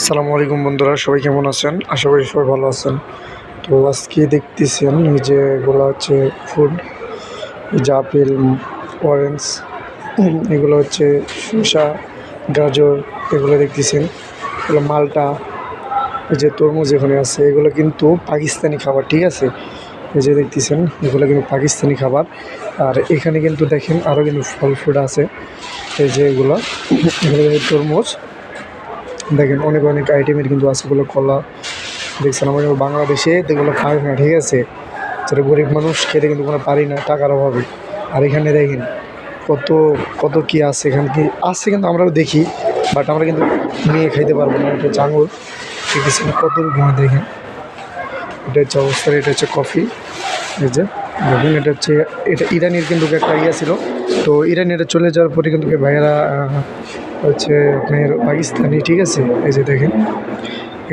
আসসালামু আলাইকুম বন্ধুরা, সবাই কেমন আছেন? আশা করি সবাই ভালো আছেন। তো আজকে দেখতেছেন এই যে এগুলো হচ্ছে ফুড যে আপেল অরেঞ্জ এগুলো হচ্ছে শসা, গাজর, এগুলো দেখতেছেন এগুলো মালটা, এই যে তরমুজ এখানে আছে। এগুলো কিন্তু পাকিস্তানি খাবার, ঠিক আছে? এই যে দেখতেছেন, এগুলো কিন্তু পাকিস্তানি খাবার। আর এখানে কিন্তু দেখেন আরও কিন্তু ফল ফ্রুট আছে। এই যে এগুলো এগুলো তরমুজ। দেখেন অনেক অনেক আইটেমের কিন্তু আছে, এগুলো কলা দেখছেন আমরা বাংলাদেশে এগুলো খাই না, ঠিক আছে? যেটা গরিব মানুষ খেতে কিন্তু কোনো পারি না, টাকার অভাবে। আর এখানে দেখেন কত কত কি আছে, এখানে কি আসছে কিন্তু আমরাও দেখি বাট আমরা কিন্তু নিয়ে খাইতে পারব না, এটা হচ্ছে ঠিক আছে কত রকমের, দেখেন। এটা হচ্ছে অবস্থা এটা হচ্ছে কফি এই যে, দেখুন, এটা হচ্ছে, এটা ইরানির কিন্তু একটা ইয়ে ছিল। তো ইরানি এটা চলে যাওয়ার পরে কিন্তু ভাইয়েরা হচ্ছে আপনার পাকিস্তানি, ঠিক আছে? এই যে দেখেন,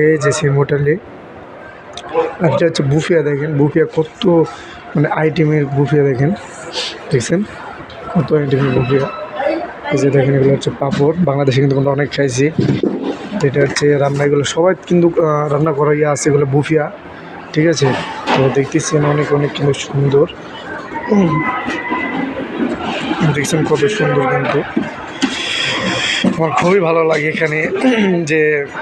এই যে সেম হোটেলে আর এটা হচ্ছে বুফিয়া, দেখেন, বুফিয়া কত মানে আইটেমের বুফিয়া, দেখেন। দেখছেন? কত আইটেমের বুফিয়া। এই যে দেখেন, এগুলো হচ্ছে পাপড়। বাংলাদেশে কিন্তু আমরা অনেক খাইছি। এটা হচ্ছে রান্না, এগুলো সবাই কিন্তু রান্না করা ইয়ে আছে, এগুলো বুফিয়া। ঠিক আছে? তো দেখতেছেন অনেক অনেক কিন্তু সুন্দর। দেখছেন কত সুন্দর কিন্তু। আমার খুবই ভালো লাগে এখানে যে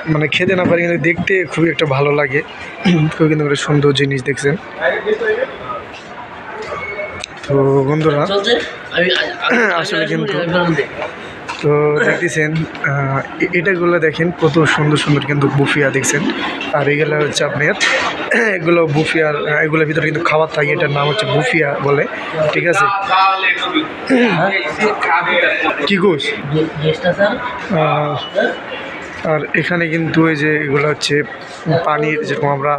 মানে খেতে না পারি কিন্তু দেখতে খুবই একটা ভালো লাগে খুবই কিন্তু একটা সুন্দর জিনিস দেখছেন তো বন্ধুরা আসলে কিন্তু- তো দেখতেছেন এটাগুলো দেখেন কত সুন্দর সুন্দর কিন্তু বুফিয়া দেখছেন। আর এগুলো হচ্ছে আপনার এগুলো বুফিয়ার এগুলোর ভিতরে কিন্তু খাবার থাকে এটার নাম হচ্ছে বুফিয়া বলে। ঠিক আছে? কি গোস আহ, আর এখানে কিন্তু এই যে এগুলো হচ্ছে পানির যেরকম আমরা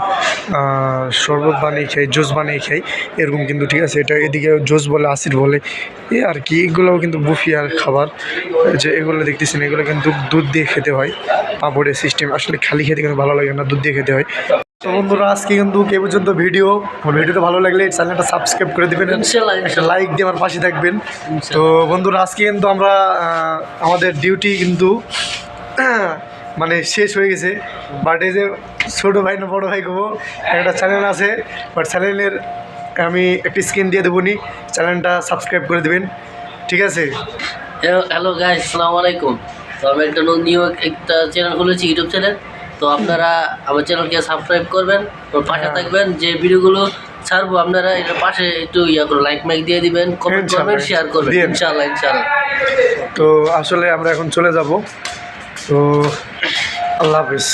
শরবত বানিয়ে খাই জুস বানিয়ে খাই এরকম কিন্তু ঠিক আছে। এটা এদিকে জুস বলে আসির বলে এ আর কি এগুলোও কিন্তু বুফিয়ার খাবার। যে এগুলো দেখতেছেন এগুলো কিন্তু দুধ দিয়ে খেতে হয়। পাপড়ের সিস্টেম আসলে খালি খেতে কিন্তু ভালো লাগে না দুধ দিয়ে খেতে হয়। তো বন্ধুরা আজকে কিন্তু কে পর্যন্ত ভিডিও। ভিডিওটা ভালো লাগলে চ্যানেলটা সাবস্ক্রাইব করে দেবেন। একটা লাইক দিয়ে আমার পাশে থাকবেন। তো বন্ধুরা আজকে কিন্তু আমরা আমাদের ডিউটি কিন্তু মানে শেষ হয়ে গেছে। বাট এই যে ছোটো ভাই না বড়ো ভাই কবো একটা চ্যানেল আছে বাট চ্যানেলের আমি একটি স্ক্রিন দিয়ে দেবো নি। চ্যানেলটা সাবস্ক্রাইব করে দেবেন। ঠিক আছে? হ্যালো গাইস আসসালামু আলাইকুম। তো আমি একটা নিউ একটা চ্যানেল খুলেছি ইউটিউব চ্যানেল তো আপনারা আমার চ্যানেলকে সাবস্ক্রাইব করবেন পাশে হ্যাঁ। থাকবেন যে ভিডিওগুলো ছাড়বো আপনারা এটা পাশে একটু ইয়া করে লাইক মাইক দিয়ে দিবেন কমেন্ট করবেন শেয়ার করবেন। ইনশাআল্লাহ ইনশাআল্লাহ তো আসলে আমরা এখন চলে যাব। তো আল্লাহ হাফিজ